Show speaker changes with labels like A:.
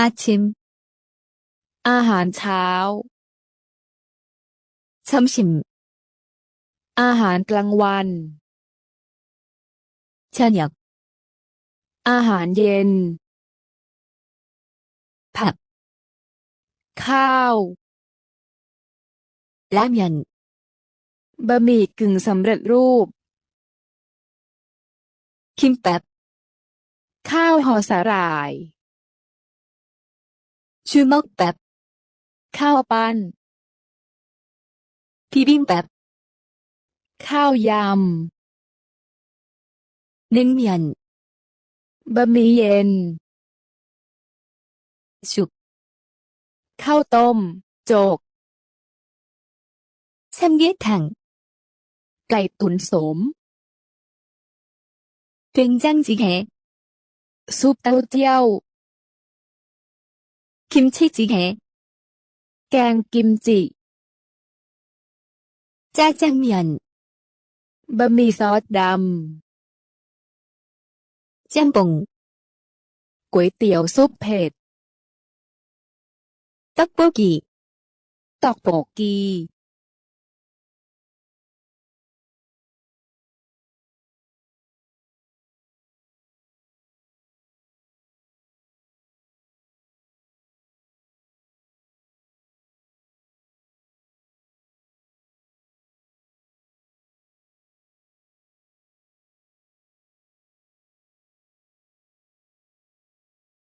A: 아침,
B: อาหารเช้า
A: 점심,
B: อาหารกลางวัน
A: 저녁,
B: อาหารเย็น
A: 밥,
B: ข้าว
A: 라면,
B: บะหมี่กึ่งสำเร็จรูป
A: 김밥,
B: ข้าวห่อสาหร่าย
A: 주먹밥,
B: ข้าวปั้น
A: 비빔밥,
B: ข้าวยำ
A: 냉면,
B: บะหมี่เย็น
A: 쑥,
B: ข้าวต้ม โจก
A: 삼계탕,
B: ไก่ตุ๋นโสม
A: 된장찌개,
B: ซุปเต้าเจี้ยว
A: 김치찌개,
B: แกงกิมจิ
A: 짜장면,
B: บะหมี่ซอสด
A: 짬뽕, ำ
B: ก๋วยเตี๋ยวซุปเผ็ด
A: 떡볶이,
B: ตอกโปกกี